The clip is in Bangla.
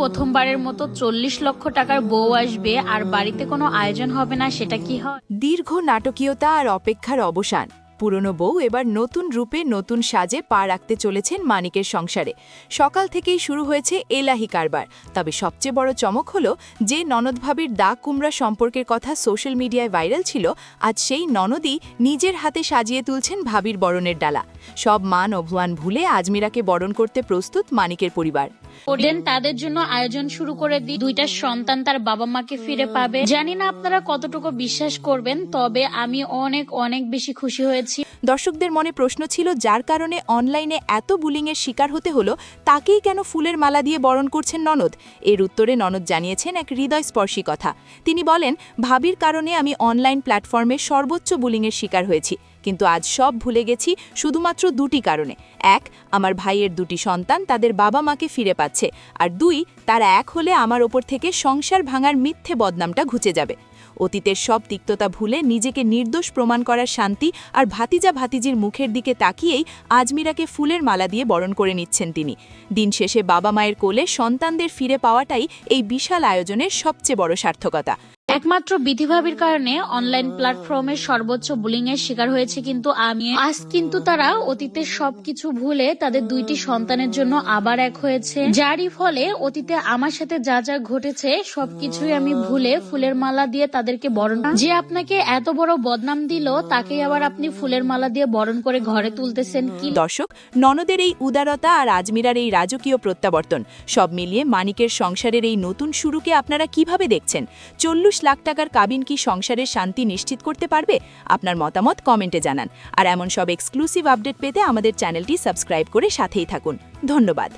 প্রথমবারের মতো চল্লিশ লক্ষ টাকার বউ আসবে আর বাড়িতে কোনো আয়োজন হবে না, সেটা কি হয়? দীর্ঘ নাটকীয়তা আর অপেক্ষার অবসান। পুরনো বউ এবার নতুন রূপে নতুন সাজে পা রাখতে চলেছেন মানিকের সংসারে। সকাল থেকেই শুরু হয়েছে এলাহি কারবার। তবে সবচেয়ে বড় চমক হলো যে ননদ ভাবির দা কুমড়া সম্পর্কের কথা সোশ্যাল মিডিয়ায় ভাইরাল ছিল, আজ সেই ননদই নিজের হাতে সাজিয়ে তুলছেন ভাবির বরণের ডালা। সব মান অভিমান ভুলে আজমিরাকে বরণ করতে প্রস্তুত মানিকের পরিবার। ওডেন তাদের জন্য আয়োজন শুরু করে দিই। দুইটা সন্তান তার বাবা মাকে ফিরে পাবে। জানি না আপনারা কতটুকু বিশ্বাস করবেন, তবে আমি অনেক অনেক বেশি খুশি হয়েছি। দর্শকদের মনে প্রশ্ন ছিল, যার কারণে অনলাইনে এত বুলিংয়ের শিকার হতে হলো, তাকেই কেন ফুলের মালা দিয়ে বরণ করছেন ননদ? এর উত্তরে ননদ জানিয়েছেন এক হৃদয়স্পর্শী কথা। তিনি বলেন, ভাবির কারণে আমি অনলাইন প্ল্যাটফর্মে সর্বোচ্চ বুলিংয়ের শিকার হয়েছি, কিন্তু আজ সব ভুলে গেছি শুধুমাত্র দুটি কারণে। এক, আমার ভাইয়ের দুটি সন্তান তাদের বাবা মাকে ফিরে পাচ্ছে, আর দুই, তারা এক হলে আমার ওপর থেকে সংসার ভাঙার মিথ্যে বদনামটা ঘুচে যাবে। অতীতের সব তিক্ততা ভুলে নিজেকে নির্দোষ প্রমাণ করার শান্তি আর ভাতিজা ভাতিজির মুখের দিকে তাকিয়েই আজমিরাকে ফুলের মালা দিয়ে বরণ করে নিচ্ছেন তিনি। দিন শেষে বাবা মায়ের কোলে সন্তানদের ফিরে পাওয়াটাই এই বিশাল আয়োজনের সবচেয়ে বড় সার্থকতা। একমাত্র বিধিভাবির কারণে অনলাইন প্ল্যাটফর্মে সর্বোচ্চ বুলিং এর শিকার হয়েছে কিন্তু আমি। আজ কিন্তু তারা অতীতের সবকিছু ভুলে তাদের দুইটি সন্তানের জন্য আবার এক হয়েছে। যারই ফলে অতীতে আমার সাথে যা যা ঘটেছে, সবকিছুই আমি ভুলে ফুলের মালা দিয়ে তাদেরকে বরণ যে আপনাকে এত বড় বদনাম দিল তাকে আবার আপনি ফুলের মালা দিয়ে বরণ করে ঘরে তুলতেছেন কি? দর্শক, ননদের এই উদারতা আর আজমিরার এই রাজকীয় প্রত্যাবর্তন, সব মিলিয়ে মানিকের সংসারের এই নতুন শুরুকে আপনারা কীভাবে দেখছেন? চল্লিশ লাখ টাকার কাবিন কি সংসারের শান্তি নিশ্চিত করতে পারবে? আপনার মতামত কমেন্টে জানান। আর এমন সব এক্সক্লুসিভ আপডেট পেতে আমাদের চ্যানেলটি সাবস্ক্রাইব করে সাথেই থাকুন। ধন্যবাদ।